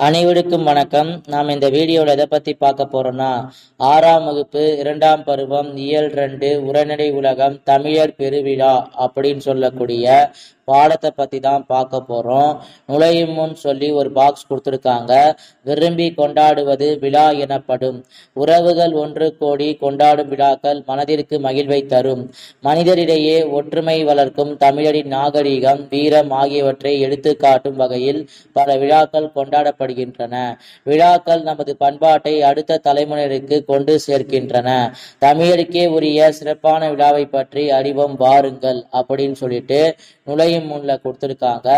அனைவருக்கும் வணக்கம். நாம் இந்த வீடியோவில் எதை பற்றி பார்க்க போறோம்னா ஆறாம் வகுப்பு இரண்டாம் பருவம் இயல் ரெண்டு உரநடை உலகம் தமிழர் பெருவிழா அப்படின்னு சொல்லக்கூடிய பாடத்தை பற்றி தான் பார்க்க போகிறோம் நுழையும் முன் சொல்லி ஒரு பாக்ஸ் கொடுத்துருக்காங்க. விரும்பி கொண்டாடுவது விழா எனப்படும். உறவுகள் ஒன்று கோடி கொண்டாடும் விழாக்கள் மனதிற்கு மகிழ்வை தரும். மனிதரிடையே ஒற்றுமை வளர்க்கும் தமிழரின் நாகரிகம் வீரம் ஆகியவற்றை எடுத்து காட்டும் வகையில் பல விழாக்கள் கொண்டாடப்படுகின்றன. விழாக்கள் நமது பண்பாட்டை அடுத்த தலைமுறைக்கு கொண்டு சேர்க்கின்றன. தமிழருக்கே உரிய சிறப்பான விழாவை பற்றி அறிவோம் வாருங்கள் அப்படின்னு சொல்லிட்டு நுழையும் முன்ல கொடுத்துருக்காங்க.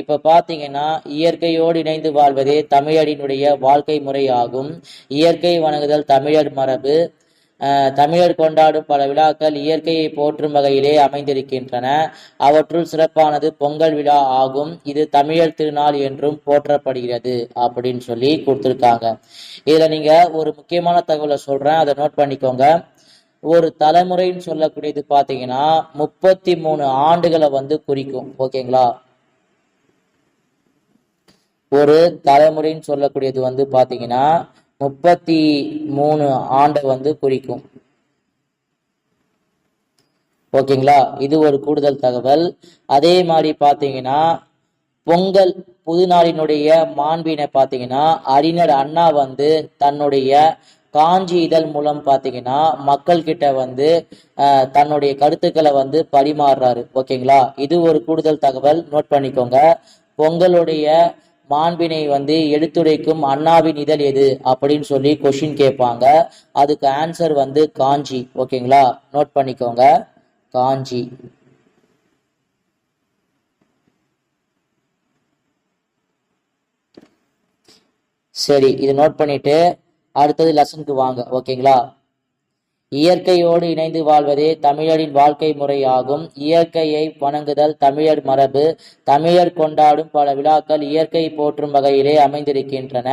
இப்ப பாத்தீங்கன்னா இயற்கையோடு இணைந்து வாழ்வதே தமிழரினுடைய வாழ்க்கை முறையாகும். இயற்கை வணங்குதல் தமிழர் மரபு. தமிழர் கொண்டாடும் பல விழாக்கள் இயற்கையை போற்றும் வகையிலே அமைந்திருக்கின்றன. அவற்றுள் சிறப்பானது பொங்கல் விழா ஆகும். இது தமிழர் திருநாள் என்றும் போற்றப்படுகிறது அப்படின்னு சொல்லி கொடுத்துருக்காங்க. இதுல நீங்க ஒரு முக்கியமான தகவலை சொல்றேன். அதை நோட் பண்ணிக்கோங்க. ஒரு தலைமுறைன்னு சொல்லக்கூடியது பாத்தீங்கன்னா முப்பத்தி மூணு ஆண்டுகளை வந்து குறிக்கும். ஓகேங்களா? ஒரு தலைமுறைன்னு சொல்லக்கூடியது வந்து பாத்தீங்கன்னா முப்பத்தி மூணு ஆண்டை வந்து குறிக்கும். ஓகேங்களா? இது ஒரு கூடுதல் தகவல். அதே மாதிரி பாத்தீங்கன்னா பொங்கல் புதுநாளினுடைய மாண்பினை பாத்தீங்கன்னா அறிஞர் அண்ணா வந்து தன்னுடைய காஞ்சி இதழ் மூலம் பார்த்தீங்கன்னா மக்கள் கிட்ட வந்து தன்னுடைய கருத்துக்களை வந்து பரிமாறுறாரு. ஓகேங்களா? இது ஒரு கூடுதல் தகவல். நோட் பண்ணிக்கோங்க. பொங்கலுடைய மாண்பினை வந்து எடுத்துரைக்கும் அண்ணாவின் இதழ் எது? அப்படின்னு சொல்லி கொஷின் கேட்பாங்க. அதுக்கு ஆன்சர் வந்து காஞ்சி. ஓகேங்களா? நோட் பண்ணிக்கோங்க. காஞ்சி. சரி இது நோட் பண்ணிட்டு அடுத்தது லெசனுக்கு வாங்க ஓகேங்களா? இயற்கையோடு இணைந்து வாழ்வதே தமிழரின் வாழ்க்கை முறையாகும். இயற்கையை வணங்குதல் தமிழர் மரபு. தமிழர் கொண்டாடும் பல விழாக்கள் இயற்கை போற்றும் வகையிலே அமைந்திருக்கின்றன.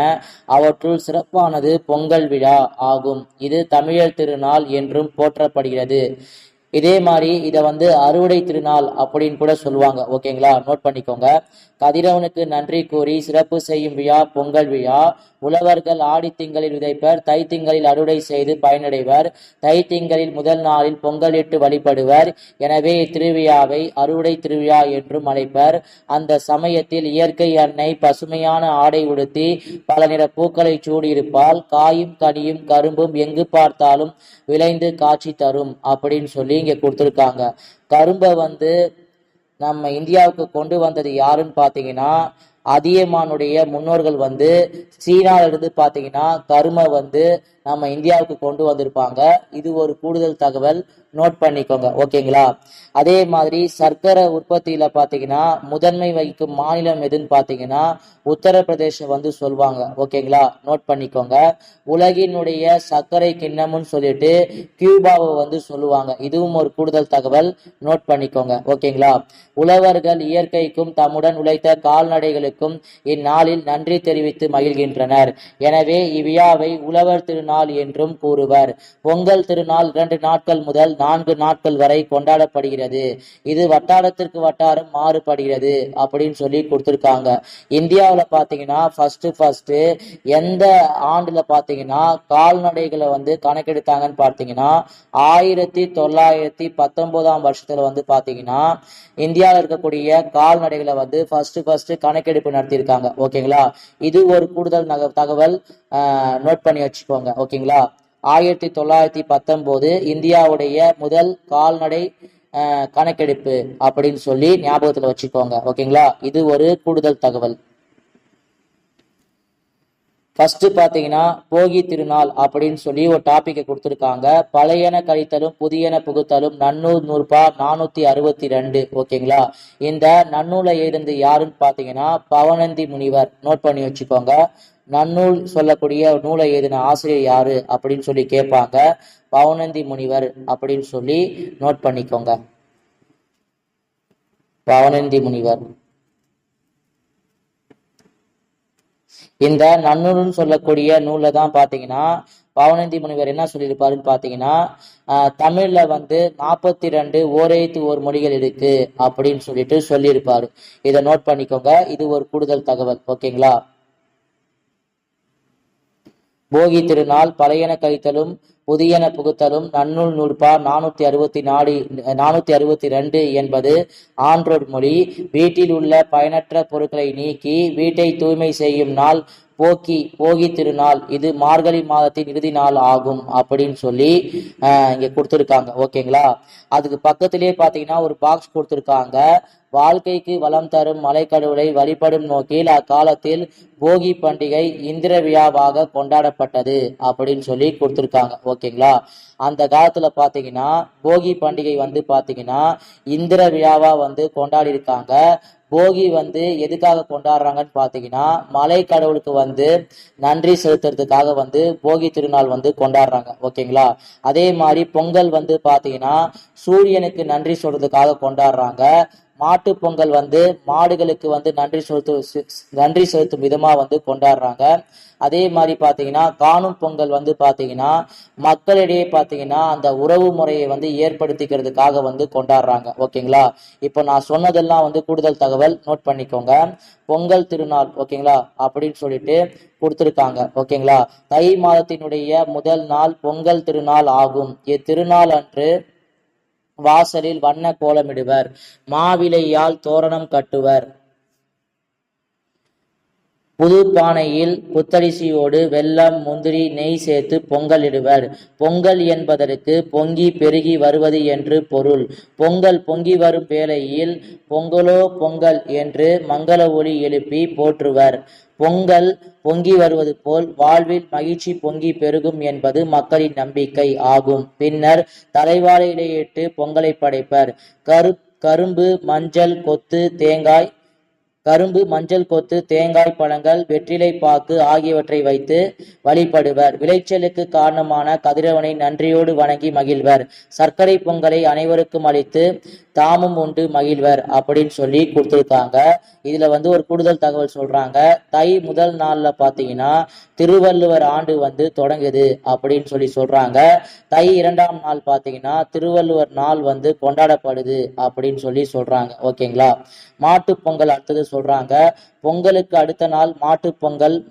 அவற்றுள் சிறப்பானது பொங்கல் விழா ஆகும். இது தமிழர் திருநாள் என்றும் போற்றப்படுகிறது. இதே மாதிரி இதை வந்து அறுவடை திருநாள் அப்படின்னு கூட சொல்லுவாங்க. ஓகேங்களா? நோட் பண்ணிக்கோங்க. கதிரவனுக்கு நன்றி கூறி சிறப்பு செய்யும் விழா பொங்கல் விழா. உழவர்கள் ஆடி திங்களில் விதைப்பர் தை திங்களில் அறுவடை செய்து பயனடைவர். தை திங்களில் முதல் நாளில் பொங்கலிட்டு வழிபடுவர். எனவே இத்திருவிழாவை அறுவடை திருவிழா என்றும் அழைப்பர். அந்த சமயத்தில் இயற்கை அன்னை பசுமையான ஆடை உடுத்தி பல நிற பூக்களை சூடியிருப்பால் காயும் கனியும் கரும்பும் எங்கு பார்த்தாலும் விளைந்து காட்சி தரும் அப்படின்னு சொல்லி இங்க கொடுத்துருக்காங்க. கரும்பை வந்து நம்ம இந்தியாவுக்கு கொண்டு வந்தது யாருன்னு பார்த்தீங்கன்னா அதியமானுடைய முன்னோர்கள் வந்து சீனாவிலிருந்து பார்த்தீங்கன்னா கருமை வந்து நம்ம இந்தியாவுக்கு கொண்டு வந்திருப்பாங்க. இது ஒரு கூடுதல் தகவல். நோட் பண்ணிக்கோங்க. ஓகேங்களா? அதே மாதிரி சர்க்கரை உற்பத்தியில் பார்த்தீங்கன்னா முதன்மை வகிக்கும் மாநிலம் எதுன்னு பார்த்தீங்கன்னா உத்தரப்பிரதேசம் வந்து சொல்லுவாங்க ஓகேங்களா? நோட் பண்ணிக்கோங்க. உலகினுடைய சர்க்கரை கிண்ணம்னு சொல்லிட்டு கியூபாவை வந்து சொல்லுவாங்க. இதுவும் ஒரு கூடுதல் தகவல். நோட் பண்ணிக்கோங்க. ஓகேங்களா? உழவர்கள் இயற்கைக்கும் தம்முடன் உழைத்த அனைவருக்கும் இந்நாளில் நன்றி தெரிவித்து மகிழ்கின்றனர். எனவே இவ்விழாவை உழவர் திருநாள் என்றும் கூறுவர். பொங்கல் திருநாள் இரண்டு நாட்கள் முதல் நான்கு நாட்கள் வரை கொண்டாடப்படுகிறது. இது வட்டாரத்திற்கு வட்டாரம் மாறுபடுகிறது அப்படின்னு சொல்லி கொடுத்துருக்காங்க. இந்தியாவில் பார்த்தீங்கன்னா ஃபர்ஸ்ட் ஃபர்ஸ்ட் எந்த ஆண்டில் பார்த்தீங்கன்னா கால்நடைகளை வந்து கணக்கெடுத்தாங்கன்னு பார்த்தீங்கன்னா ஆயிரத்தி தொள்ளாயிரத்தி பத்தொன்பதாம் வருஷத்துல வந்து பார்த்தீங்கன்னா இந்தியாவில் இருக்கக்கூடிய கால்நடைகளை வந்து ஃபர்ஸ்ட் ஃபர்ஸ்ட் கணக்கெடுப்பு நடத்தியிருக்காங்க. ஓகேங்களா? இது ஒரு கூடுதல் தகவல். நோட் பண்ணி வச்சுக்கோங்க. ஓகேங்களா? ஆயிரத்தி தொள்ளாயிரத்தி பத்தொன்பது இந்தியாவுடைய முதல் கால்நடை கணக்கெடுப்பு அப்படின்னு சொல்லி ஞாபகத்துல வச்சுக்கோங்க. ஓகேங்களா? இது ஒரு கூடுதல் தகவல். ஃபர்ஸ்ட் பார்த்தீங்கன்னா போகி திருநாள் அப்படின்னு சொல்லி ஒரு டாப்பிக்கை கொடுத்துருக்காங்க. பழையன கழித்தலும் புதியன புகுத்தலும் நன்னூல் நூற்பா நானூத்தி அறுபத்தி ரெண்டு ஓகேங்களா? இந்த நன்னூலை எழுந்து யாருன்னு பார்த்தீங்கன்னா பவனந்தி முனிவர். நோட் பண்ணி வச்சுக்கோங்க. நன்னூல் சொல்லக்கூடிய நூலை எழுதின ஆசிரியர் யாரு அப்படின்னு சொல்லி கேட்பாங்க. பவனந்தி முனிவர் அப்படின்னு சொல்லி நோட் பண்ணிக்கோங்க. பவனந்தி முனிவர். இந்த நன்னூல்னு சொல்லக்கூடிய நூலில் தான் பார்த்தீங்கன்னா பவனந்தி முனிவர் என்ன சொல்லியிருப்பாருன்னு பார்த்தீங்கன்னா தமிழில் வந்து நாற்பத்தி ரெண்டு ஓரேத்து ஓர் மொழிகள் இருக்கு அப்படின்னு சொல்லிட்டு சொல்லியிருப்பாரு. இதை நோட் பண்ணிக்கோங்க. இது ஒரு கூடுதல் தகவல். ஓகேங்களா? போகி திருநாள் பழையன கழித்தலும் புதியன புகுத்தலும் நன்னூல் நூற்பார் நானூத்தி அறுபத்தி நாலு நானூத்தி அறுபத்தி ரெண்டு என்பது ஆன்றோர் மொழி. வீட்டில் உள்ள பயனற்ற பொருட்களை நீக்கி வீட்டை தூய்மை செய்யும் நாள் போக்கி போகி திருநாள். இது மார்கழி மாதத்தின் இறுதி நாள் ஆகும் அப்படின்னு சொல்லி இங்கே இங்க கொடுத்துருக்காங்க. ஓகேங்களா? அதுக்கு பக்கத்திலே பாத்தீங்கன்னா ஒரு பாக்ஸ் கொடுத்துருக்காங்க. வாழ்க்கைக்கு வளம் தரும் மலைக்கடவுளை வழிபடும் நோக்கில் அக்காலத்தில் போகி பண்டிகை இந்திர விழாவாக கொண்டாடப்பட்டது அப்படின்னு சொல்லி கொடுத்துருக்காங்க. ஓகேங்களா? அந்த காலத்துல பாத்தீங்கன்னா போகி பண்டிகை வந்து பாத்தீங்கன்னா இந்திர விழாவா வந்து கொண்டாடி இருக்காங்க போகி வந்து எதுக்காக கொண்டாடுறாங்கன்னு பார்த்தீங்கன்னா மலை கடவுளுக்கு வந்து நன்றி செலுத்துறதுக்காக வந்து போகி திருநாள் வந்து கொண்டாடுறாங்க. ஓகேங்களா? அதே மாதிரி பொங்கல் வந்து பார்த்தீங்கன்னா சூரியனுக்கு நன்றி சொல்றதுக்காக கொண்டாடுறாங்க. மாட்டு பொங்கல் வந்து மாடுகளுக்கு வந்து நன்றி செலுத்து நன்றி செலுத்தும் விதமாக வந்து கொண்டாடுறாங்க. அதே மாதிரி பார்த்தீங்கன்னா காணும் பொங்கல் வந்து பார்த்தீங்கன்னா மக்களிடையே பார்த்தீங்கன்னா அந்த உறவு முறையை வந்து ஏற்படுத்திக்கிறதுக்காக வந்து கொண்டாடுறாங்க. ஓகேங்களா? இப்போ நான் சொன்னதெல்லாம் வந்து கூடுதல் தகவல் நோட் பண்ணிக்கோங்க. பொங்கல் திருநாள் ஓகேங்களா? அப்படின்னு சொல்லிட்டு கொடுத்துருக்காங்க. ஓகேங்களா? தை மாதத்தினுடைய முதல் நாள் பொங்கல் திருநாள் ஆகும். இத்திருநாள் அன்று வாசலில் வண்ண கோலமிடுவர். மாவிலையால் தோரணம் கட்டுவர். புது பானையில் புத்தரிசியோடு வெல்லம் முந்திரி நெய் சேர்த்து பொங்கலிடுவர் பொங்கல் என்பதற்கு பொங்கி பெருகி வருவது என்று பொருள். பொங்கல் பொங்கி வரும் வேளையில் பொங்கலோ பொங்கல் என்று மங்கள ஒளி எழுப்பி போற்றுவர். பொங்கல் பொங்கி வருவது போல் வாழ்வில் மகிழ்ச்சி பொங்கி பெருகும் என்பது மக்களின் நம்பிக்கை ஆகும். பின்னர் தலைவாழையிடையிட்டு பொங்கலை படைப்பர். கரு கரும்பு மஞ்சள் கொத்து தேங்காய் கரும்பு மஞ்சள் கொத்து தேங்காய் பழங்கள் வெற்றிலை பாக்கு ஆகியவற்றை வைத்து வழிபடுவர். விளைச்சலுக்கு காரணமான கதிரவனை நன்றியோடு வணங்கி மகிழ்வர். சர்க்கரை பொங்கலை அனைவருக்கும் அளித்து தாமும் உண்டு மகிழ்வர் அப்படின்னு சொல்லி கொடுத்துருக்காங்க. இதுல வந்து ஒரு கூடுதல் தகவல் சொல்றாங்க. தை முதல் நாள்ல பாத்தீங்கன்னா திருவள்ளுவர் ஆண்டு வந்து தொடங்குது அப்படின்னு சொல்லி சொல்றாங்க. தை இரண்டாம் நாள் பாத்தீங்கன்னா திருவள்ளுவர் நாள் வந்து கொண்டாடப்படுது அப்படின்னு சொல்லி சொல்றாங்க. ஓகேங்களா? மாட்டுப் பொங்கல் அடுத்தது சொல்றாங்க. பொங்கலுக்கு அடுத்த நாள் மாட்டுப் பொங்கல்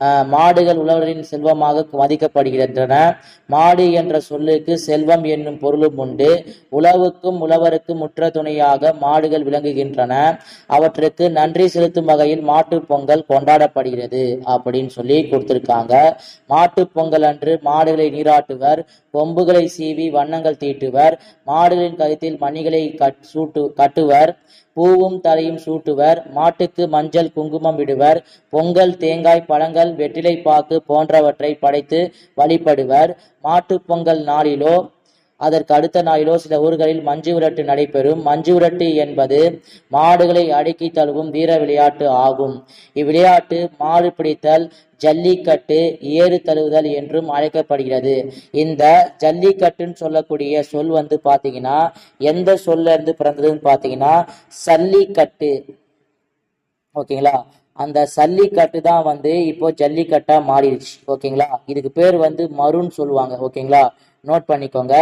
மாடுகள் உழவரின் செல்வமாக மதிக்கப்படுகின்றன மாடு என்ற சொல்லுக்கு செல்வம் என்னும் பொருளும் உண்டு. உழவுக்கும் உழவருக்கும் முற்ற துணையாக மாடுகள் விளங்குகின்றன. அவற்றுக்கு நன்றி செலுத்தும் வகையில் மாட்டுப் பொங்கல் கொண்டாடப்படுகிறது அப்படின்னு சொல்லி கொடுத்திருக்காங்க. மாட்டுப் பொங்கல் அன்று மாடுகளை நீராட்டுவர் கொம்புகளை சீவி வண்ணங்கள் தீட்டுவர் மாடுகளின் கழுத்தில் மணிகளை கட் சூட்டு கட்டுவர் பூவும் தலையும் சூட்டுவர் மாட்டுக்கு மஞ்சள் குங்குமம் விடுவர் பொங்கல் தேங்காய் பழங்கள் வெற்றிலை பாக்கு போன்றவற்றை படைத்து வழிபடுவர். மாட்டுப் பொங்கல் நாளிலோ அதற்கு அடுத்த நாளிலோ சில ஊர்களில் மஞ்சு விரட்டு நடைபெறும். மஞ்சு விரட்டு என்பது மாடுகளை அடுக்கி தழுவும் வீர விளையாட்டு ஆகும். இவ்விளையாட்டு மாடு பிடித்தல் ஜல்லிக்கட்டு ஏறு தழுவுதல் என்றும் அழைக்கப்படுகிறது. இந்த ஜல்லிக்கட்டுன்னு சொல்லக்கூடிய சொல் வந்து பாத்தீங்கன்னா எந்த சொல்ல இருந்து பிறந்ததுன்னு பாத்தீங்கன்னா சல்லிக்கட்டு. ஓகேங்களா? அந்த சல்லிக்கட்டு தான் வந்து இப்போ ஜல்லிக்கட்டா மாறிடுச்சு. ஓகேங்களா? இதுக்கு பேர் வந்து மருன்னு சொல்லுவாங்க. ஓகேங்களா? நோட் பண்ணிக்கோங்க.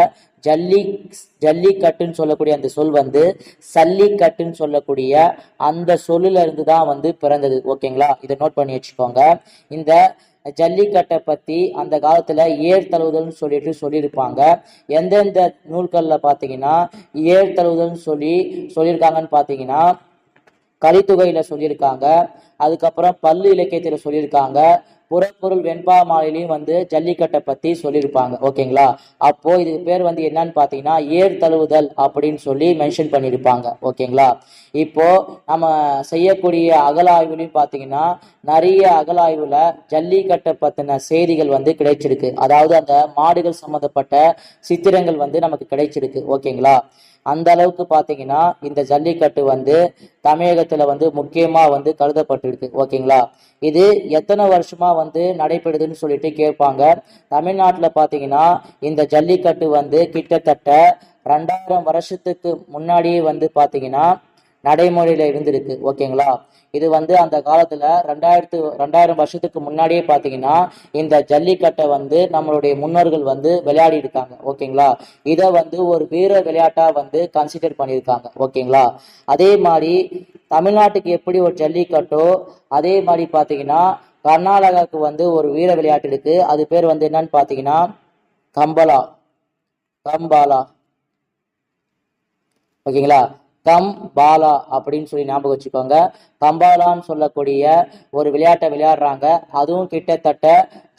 ஜல்லி ஜல்லிக்கட்டுன்னு சொல்லக்கூடிய அந்த சொல் வந்து சல்லிக்கட்டுன்னு சொல்லக்கூடிய அந்த சொல்லுல இருந்து தான் வந்து பிறந்தது. ஓகேங்களா? இதை நோட் பண்ணி வச்சுக்கோங்க. இந்த ஜல்லிக்கட்டை பத்தி அந்த காலத்துல ஏர் தழுவுதல்னு சொல்லிட்டு சொல்லியிருப்பாங்க. எந்தெந்த நூல்களில் பார்த்தீங்கன்னா ஏர் தழுவுதல்னு சொல்லி சொல்லியிருக்காங்கன்னு பார்த்தீங்கன்னா கலித்தொகையில சொல்லியிருக்காங்க. அதுக்கப்புறம் பல்லு இலக்கியத்துல சொல்லியிருக்காங்க. புறப்பொருள் வெண்பா மாலையிலையும் வந்து ஜல்லிக்கட்டை பத்தி சொல்லியிருப்பாங்க. ஓகேங்களா? அப்போ இதுக்கு பேர் வந்து என்னன்னு பாத்தீங்கன்னா ஏர் தழுவுதல் அப்படின்னு சொல்லி மென்ஷன் பண்ணியிருப்பாங்க. ஓகேங்களா? இப்போ நம்ம செய்யக்கூடிய அகலாய்வுலையும் பாத்தீங்கன்னா நிறைய அகலாய்வுல ஜல்லிக்கட்டை பத்தின செய்திகள் வந்து கிடைச்சிருக்கு. அதாவது அந்த மாடுகள் சம்பந்தப்பட்ட சித்திரங்கள் வந்து நமக்கு கிடைச்சிருக்கு. ஓகேங்களா? அந்த அளவுக்கு பார்த்தீங்கன்னா இந்த ஜல்லிக்கட்டு வந்து தமிழகத்தில் வந்து முக்கியமாக வந்து கருதப்பட்டிருக்கு. ஓகேங்களா? இது எத்தனை வருஷமாக வந்து நடைபெறுதுன்னு சொல்லிட்டு கேட்பாங்க. தமிழ்நாட்டில் பார்த்தீங்கன்னா இந்த ஜல்லிக்கட்டு வந்து கிட்டத்தட்ட ரெண்டாயிரம் வருஷத்துக்கு முன்னாடியே வந்து பார்த்தீங்கன்னா நடைமுறையில இருந்திருக்கு. ஓகேங்களா? இது வந்து அந்த காலத்துல ரெண்டாயிரத்து ரெண்டாயிரம் வருஷத்துக்கு முன்னாடியே பாத்தீங்கன்னா இந்த ஜல்லிக்கட்டை வந்து நம்மளுடைய முன்னோர்கள் வந்து விளையாடி இருக்காங்க ஓகேங்களா? இதை வந்து ஒரு வீர விளையாட்டா வந்து கன்சிடர் பண்ணியிருக்காங்க. ஓகேங்களா? அதே மாதிரி தமிழ்நாட்டுக்கு எப்படி ஒரு ஜல்லிக்கட்டோ அதே மாதிரி பாத்தீங்கன்னா கர்நாடகாவுக்கு வந்து ஒரு வீர விளையாட்டு இருக்கு. அது பேர் வந்து என்னன்னு பார்த்தீங்கன்னா கம்பலா. கம்பாலா. ஓகேங்களா? கம் பாலா அப்படின்னு சொல்லி ஞாபகம் வச்சுக்கோங்க. கம்பாலான்னு சொல்லக்கூடிய ஒரு விளையாட்டை விளையாடுறாங்க. அதுவும் கிட்டத்தட்ட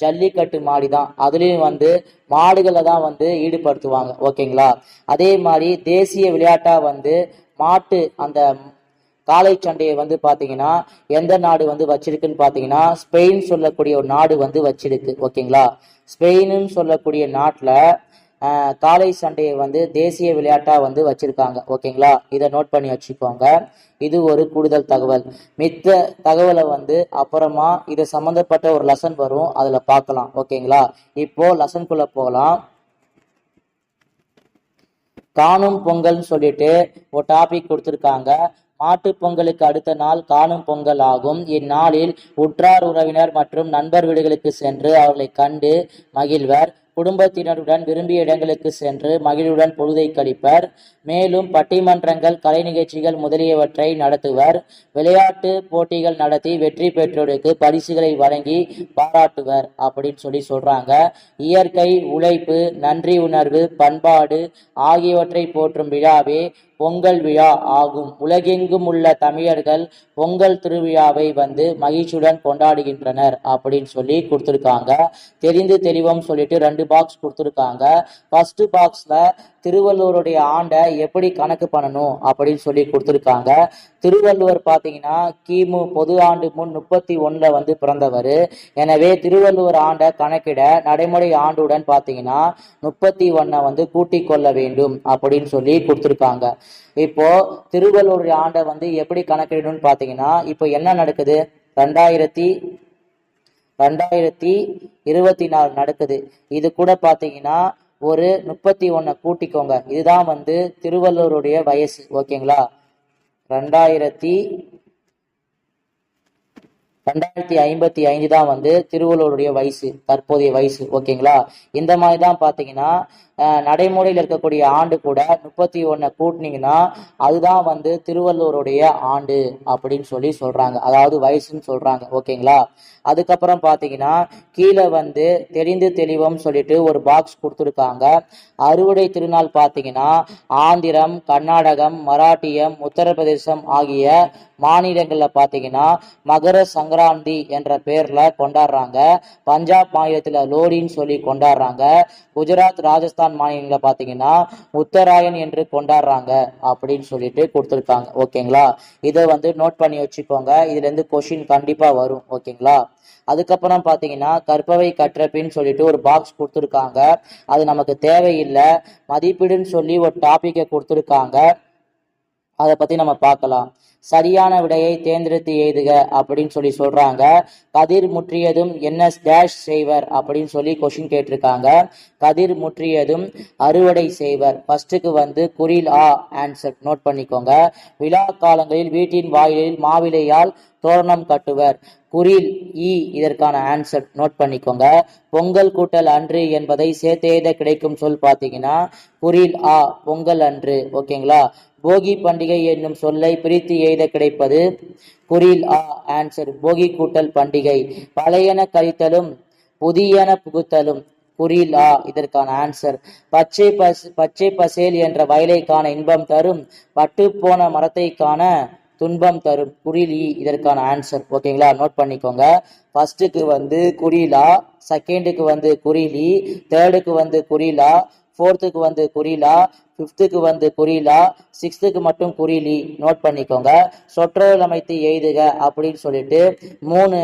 ஜல்லிக்கட்டு மாடி தான் அதுலேயும் வந்து மாடுகளை தான் வந்து ஈடுபடுத்துவாங்க. ஓகேங்களா? அதே மாதிரி தேசிய விளையாட்டாக வந்து மாட்டு அந்த காளை சண்டையை வந்து பார்த்தீங்கன்னா எந்த நாடு வந்து வச்சிருக்குன்னு பார்த்தீங்கன்னா ஸ்பெயின் சொல்லக்கூடிய ஒரு நாடு வந்து வச்சிருக்கு. ஓகேங்களா? ஸ்பெயின்னு சொல்லக்கூடிய நாட்டில் காலை சண்டையை வந்து தேசிய விளையாட்டாக வந்து வச்சுருக்காங்க. ஓகேங்களா? இதை நோட் பண்ணி வச்சுக்கோங்க. இது ஒரு கூடுதல் தகவல். மித்த தகவலை வந்து அப்புறமா இது சம்மந்தப்பட்ட ஒரு லெசன் வரும். அதில் பார்க்கலாம். ஓகேங்களா? இப்போது லெசன்குள்ளே போகலாம். காணும் பொங்கல்னு சொல்லிட்டு ஒரு டாபிக் கொடுத்துருக்காங்க. மாட்டு பொங்கலுக்கு அடுத்த நாள் காணும் பொங்கல் ஆகும். இந்நாளில் உற்றார் உறவினர் மற்றும் நண்பர் வீடுகளுக்கு சென்று அவர்களை கண்டு மகிழ்வர். குடும்பத்தினருடன் விரும்பிய இடங்களுக்கு சென்று மகிழ்வுடன் பொழுதை கழிப்பர். மேலும் பட்டிமன்றங்கள் கலை நிகழ்ச்சிகள் முதலியவற்றை நடத்துவர். விளையாட்டு போட்டிகள் நடத்தி வெற்றி பெற்றோருக்கு பரிசுகளை வழங்கி பாராட்டுவர் அப்படின்னு சொல்லி சொல்றாங்க. இயற்கை உழைப்பு நன்றி உணர்வு பண்பாடு ஆகியவற்றை போற்றும் விழாவே பொங்கல் விழா ஆகும். உலகெங்கும் உள்ள தமிழர்கள் பொங்கல் திருவிழாவை வந்து மகிழ்ச்சியுடன் கொண்டாடுகின்றனர் அப்படின்னு சொல்லி கொடுத்துருக்காங்க. தெரிந்து தெளிவம் சொல்லிட்டு ரெண்டு பாக்ஸ் கொடுத்துருக்காங்க. ஃபர்ஸ்ட் பாக்ஸ்ல திருவள்ளுவருடைய ஆண்டை எப்படி கணக்கு பண்ணணும் அப்படின்னு சொல்லி கொடுத்துருக்காங்க. திருவள்ளுவர் பார்த்தீங்கன்னா கிமு பொது ஆண்டு முன் முப்பத்தி ஒன்றில் வந்து பிறந்தவர். எனவே திருவள்ளுவர் ஆண்டை கணக்கிட நடைமுறை ஆண்டுடன் பார்த்தீங்கன்னா முப்பத்தி ஒன்றை வந்து கூட்டிக் கொள்ள வேண்டும் அப்படின்னு சொல்லி கொடுத்துருக்காங்க. இப்போ திருவள்ளுவருடைய ஆண்டை வந்து எப்படி கணக்கிடணும்னு பார்த்தீங்கன்னா இப்போ என்ன நடக்குது? ரெண்டாயிரத்தி ரெண்டாயிரத்தி இருபத்தி நாலு நடக்குது. இது கூட பார்த்தீங்கன்னா ஒரு முப்பத்தி ஒன்றை கூட்டிக்கோங்க. இதுதான் வந்து திருவள்ளுவருடைய வயசு ஓகேங்களா? ரெண்டாயிரத்தி ரெண்டாயிரத்தி ஐம்பத்தி ஐந்து தான் வந்து திருவள்ளுவருடைய வயசு தற்போதைய வயசு ஓகேங்களா? இந்த மாதிரி தான் பார்த்தீங்கன்னா நடைமுறையில் இருக்கக்கூடிய ஆண்டு கூட முப்பத்தி ஒன்றை கூட்டினீங்கன்னா அதுதான் வந்து திருவள்ளுவருடைய ஆண்டு அப்படின்னு சொல்லி சொல்றாங்க. அதாவது வயசுன்னு சொல்றாங்க ஓகேங்களா? அதுக்கப்புறம் பார்த்தீங்கன்னா கீழே வந்து தெரிந்து தெளிவம் சொல்லிட்டு ஒரு பாக்ஸ் கொடுத்துருக்காங்க. அறுவடை திருநாள் பார்த்தீங்கன்னா ஆந்திரம் கர்நாடகம் மராட்டியம் உத்தரப்பிரதேசம் ஆகிய மாநிலங்களில் பார்த்தீங்கன்னா மகர சங்க சங்கராந்தி என்ற பேர்ல கொண்டாடுறாங்க. பஞ்சாப் மாநிலத்தில் லோடின்னு சொல்லி கொண்டாடுறாங்க. குஜராத் ராஜஸ்தான் மாநிலங்களில் பார்த்தீங்கன்னா உத்தராயன் என்று கொண்டாடுறாங்க அப்படின்னு சொல்லிட்டு கொடுத்துருக்காங்க. ஓகேங்களா? இதை வந்து நோட் பண்ணி வச்சுக்கோங்க. இதுல இருந்து கொஷின் கண்டிப்பா வரும். ஓகேங்களா? அதுக்கப்புறம் பார்த்தீங்கன்னா கற்பவை கற்றப்பின்னு சொல்லிட்டு ஒரு பாக்ஸ் கொடுத்துருக்காங்க. அது நமக்கு தேவையில்லை. மதிப்பீடுன்னு சொல்லி ஒரு டாபிக்கை கொடுத்துருக்காங்க. அதை பத்தி நம்ம பார்க்கலாம். சரியான விடையை தேர்ந்தெடுத்து எழுதுக அப்படின்னு சொல்லி சொல்றாங்க. கதிர் முற்றியதும் என்ன டேஷ் செய்வர் அப்படின்னு சொல்லி கொஷின் கேட்டிருக்காங்க. கதிர் முற்றியதும் அறுவடை செய்வர். ஃபர்ஸ்ட்டுக்கு வந்து குறில் ஆ ஆன்சர் நோட் பண்ணிக்கோங்க. விழா காலங்களில் வீட்டின் வாயிலில் மாவிலையால் தோரணம் கட்டுவர். குறில் இ இதற்கான ஆன்சர் நோட் பண்ணிக்கோங்க. பொங்கல் கூட்டல் அன்று என்பதை சேர்த்தேத கிடைக்கும் சொல் பார்த்தீங்கன்னா குறில் ஆ பொங்கல் அன்று. ஓகேங்களா போகி பண்டிகை என்னும் சொல்லை பிரித்து எய்த கிடைப்பது குறில் ஆ ஆன்சர். போகி கூட்டல் பண்டிகை. பழையன கழித்தலும் புதியன புகுத்தலும் குறில் ஆ இதற்கான ஆன்சர். பச்சை பஸ் பச்சை பசேல் என்ற வயலை காண இன்பம் தரும் பட்டு போன மரத்தை காண துன்பம் தரும் குறில் இ இதற்கான ஆன்சர். ஓகேங்களா? நோட் பண்ணிக்கோங்க. ஃபர்ஸ்ட்டுக்கு வந்து குறிலா செகண்டுக்கு வந்து குறிலி தேர்டுக்கு வந்து குறிலா ஃபோர்த்துக்கு வந்து குறிலா ஃபிஃப்த்துக்கு வந்து குறிலா சிக்ஸ்த்துக்கு மட்டும் குறிலி நோட் பண்ணிக்கோங்க. சொற்றொடர் அமைத்து எழுதுக அப்படின்னு சொல்லிட்டு மூணு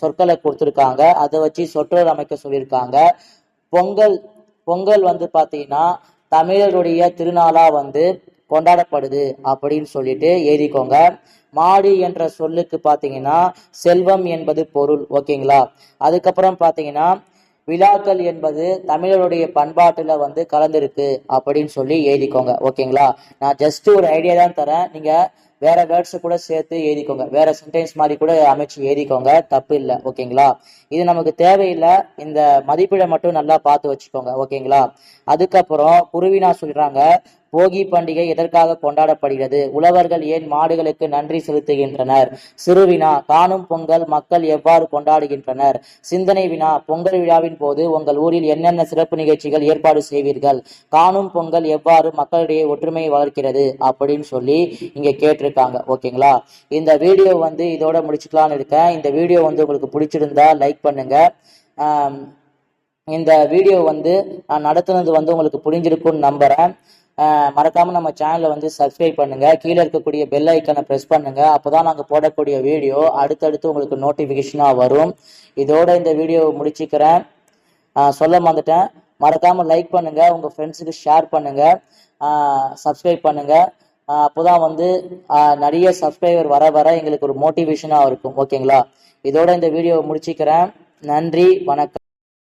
சொற்களை கொடுத்துருக்காங்க. அதை வச்சு சொற்றொடர் அமைக்க சொல்லியிருக்காங்க. பொங்கல் பொங்கல் வந்து பார்த்தீங்கன்னா தமிழருடைய திருநாளாக வந்து கொண்டாடப்படுது அப்படின்னு சொல்லிட்டு எழுதிக்கோங்க. மாடு என்ற சொல்லுக்கு பார்த்தீங்கன்னா செல்வம் என்பது பொருள். ஓகேங்களா? அதுக்கப்புறம் பார்த்தீங்கன்னா விழாக்கள் என்பது தமிழருடைய பண்பாட்டுல வந்து கலந்துருக்கு அப்படின்னு சொல்லி எழுதிக்கோங்க ஓகேங்களா? நான் ஜஸ்ட் ஒரு ஐடியா தான் தரேன். நீங்க வேற வேர்ட்ஸ் கூட சேர்த்து எழுதிக்கோங்க. வேற சென்டென்ஸ் மாதிரி கூட அமைச்சு எழுதிக்கோங்க. தப்பு இல்லை ஓகேங்களா? இது நமக்கு தேவையில்லை. இந்த மதிப்பீடை மட்டும் நல்லா பார்த்து வச்சுக்கோங்க ஓகேங்களா? அதுக்கப்புறம் குருவினா சொல்றாங்க போகி பண்டிகை எதற்காக கொண்டாடப்படுகிறது? உழவர்கள் ஏன் மாடுகளுக்கு நன்றி செலுத்துகின்றனர்? சிறுவினா காணும் பொங்கல் மக்கள் எவ்வாறு கொண்டாடுகின்றனர்? சிந்தனை வினா பொங்கல் விழாவின் போது உங்கள் ஊரில் என்னென்ன சிறப்பு நிகழ்ச்சிகள் ஏற்பாடு செய்வீர்கள்? காணும் பொங்கல் எவ்வாறு மக்களிடையே ஒற்றுமையை வளர்க்கிறது? அப்படின்னு சொல்லி இங்க கேட்டிருக்காங்க ஓகேங்களா? இந்த வீடியோ வந்து இதோட முடிச்சுக்கலாம்னு இருக்கேன். இந்த வீடியோ வந்து உங்களுக்கு பிடிச்சிருந்தா லைக் பண்ணுங்க. பண்ணுங்கள் இந்த வீடியோ வந்து நான் நடத்துனது வந்து உங்களுக்கு புரிஞ்சிருக்கும்னு நம்புகிறேன் மறக்காமல் நம்ம சேனலை வந்து சப்ஸ்கிரைப் பண்ணுங்கள் கீழே இருக்கக்கூடிய பெல் ஐக்கனை ப்ரெஸ் பண்ணுங்கள் அப்போ தான் நாங்கள் போடக்கூடிய வீடியோ அடுத்தடுத்து உங்களுக்கு நோட்டிஃபிகேஷனாக வரும். இதோட இந்த வீடியோவை முடிச்சுக்கிறேன். சொல்ல மறந்துட்டேன். மறக்காமல் லைக் பண்ணுங்கள் உங்கள் ஃப்ரெண்ட்ஸுக்கு ஷேர் பண்ணுங்கள் சப்ஸ்கிரைப் பண்ணுங்கள் அப்போதான் வந்து நிறைய சப்ஸ்கிரைபர் வர வர எங்களுக்கு ஒரு மோட்டிவேஷனாக இருக்கும். ஓகேங்களா இதோட இந்த வீடியோவை முடிச்சுக்கிறேன். நன்றி வணக்கம்.